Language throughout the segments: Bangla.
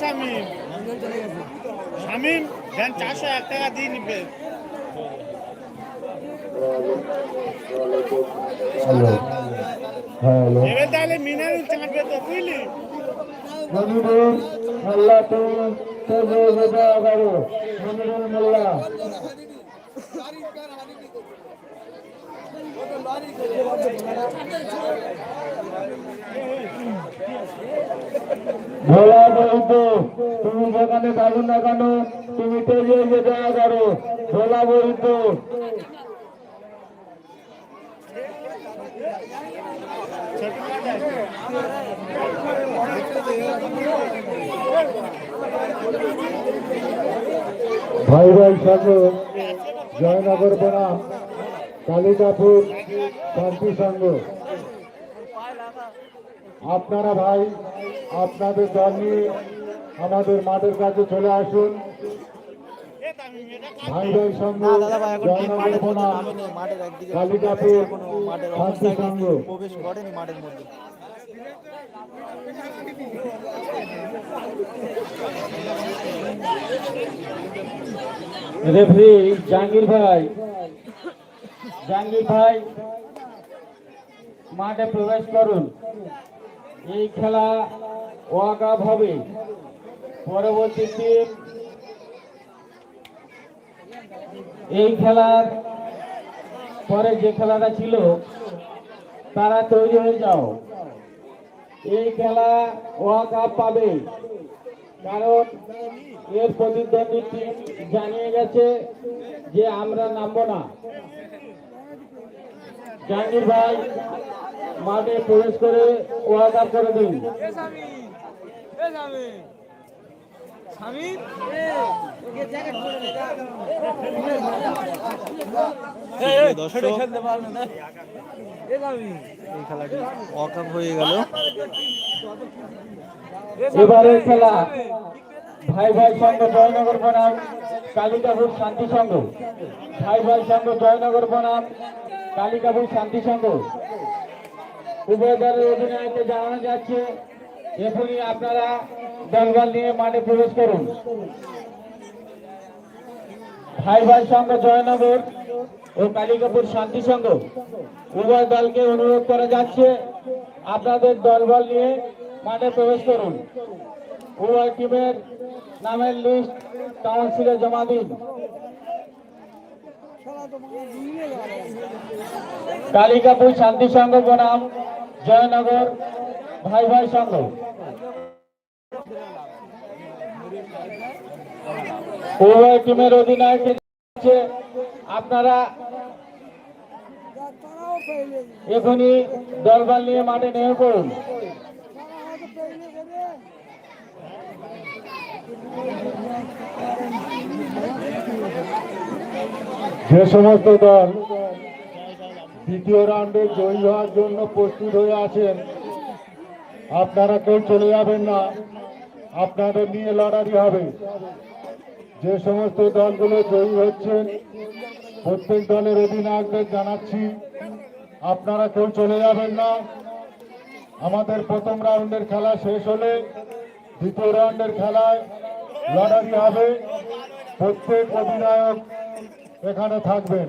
শামিম শামিম দেন চারশো এক টাকা দিয়ে নিবে। হ্যালো হ্যালো তাহলে মিনারুল চাঁদবে তো তুমি যেখানে থাকো না কেন তুমি তেজে বেদা গারো ভোলা বৈদ্য ভাই ভাই সাথে জয়নগর বনাম, কালিকাপুর শান্তি সংঘ। আপনারা ভাই, আপনাদের দল নিয়ে আমাদের মাঠের কাছে চলে আসুন। এ তামিম ভাই ভাই না দাদা ভাই এখন মাঠের কোনো বনাম মাঠের একদিকে কালিকাপুর কোনো মাঠের অবস্থায় প্রবেশ করেনি মাঠের মধ্যে। রেফারি জাহাঙ্গীর ভাই। জাহাঙ্গীর ভাই মাঠে প্রবেশ করুন। এই খেলা ওয়াকাপ হবে। পরবর্তী টিম এই খেলার পরে যে খেলাটা ছিল, তারা তৈরি হয়ে যাও। এই খেলা ওয়াকাপ পাবে। কারণ এর প্রতিদ্বন্দ্বী টিম জানিয়ে গেছে যে আমরা নামবো না। জাহাঙ্গীর ভাই মাঠে প্রবেশ করে ওয়াদা করে দিন। দর্শক এই খেলাটি ওয়াকআপ হয়ে গেল। এবারের খেলা ভাই ভাই সংঘ জয়নগর বনাম কালিকাপুর শান্তি সংঘ। ভাই ভাই সংঘ জয়নগর বনাম কালিকাপুর শান্তি সংঘ। উভয় দলের অধিনায়ককে জানানো যাচ্ছে এখনই আপনারা দলবল নিয়ে মাঠে প্রবেশ করুন। ভাই ভাই সংঘ, জয়নগর ও কালিকাপুর শান্তি সংঘ, উভয় দলকে অনুরোধ করা যাচ্ছে আপনাদের দলবল নিয়ে মাঠে প্রবেশ করুন। উভয় টিমের নামের লিস্ট কাউন্সিলে জমা দিন। কালিকাপুর শান্তি সংঘ বনাম, জয়নগর ভাই ভাই সংঘ। উভয় টিমের অধিনায়ক আপনারা এখনই দলবল নিয়ে মাঠে নেমে পড়ুন। যে সমস্ত দল দ্বিতীয় রাউন্ডে জয়ী হওয়ার জন্য প্রস্তুত হয়ে আছেন, আপনারা কেউ চলে যাবেন না, আপনাদের নিয়ে লড়াই হবে। যে সমস্ত দলগুলো জয়ী হচ্ছেন প্রত্যেক দলের অধিনায়কদের জানাচ্ছি আপনারা কেউ চলে যাবেন না আমাদের প্রথম রাউন্ডের খেলা শেষ হলে দ্বিতীয় রাউন্ডের খেলায় লড়াই হবে প্রত্যেক অধিনায়ক এখানে থাকবেন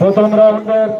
প্রথম রাউন্ডের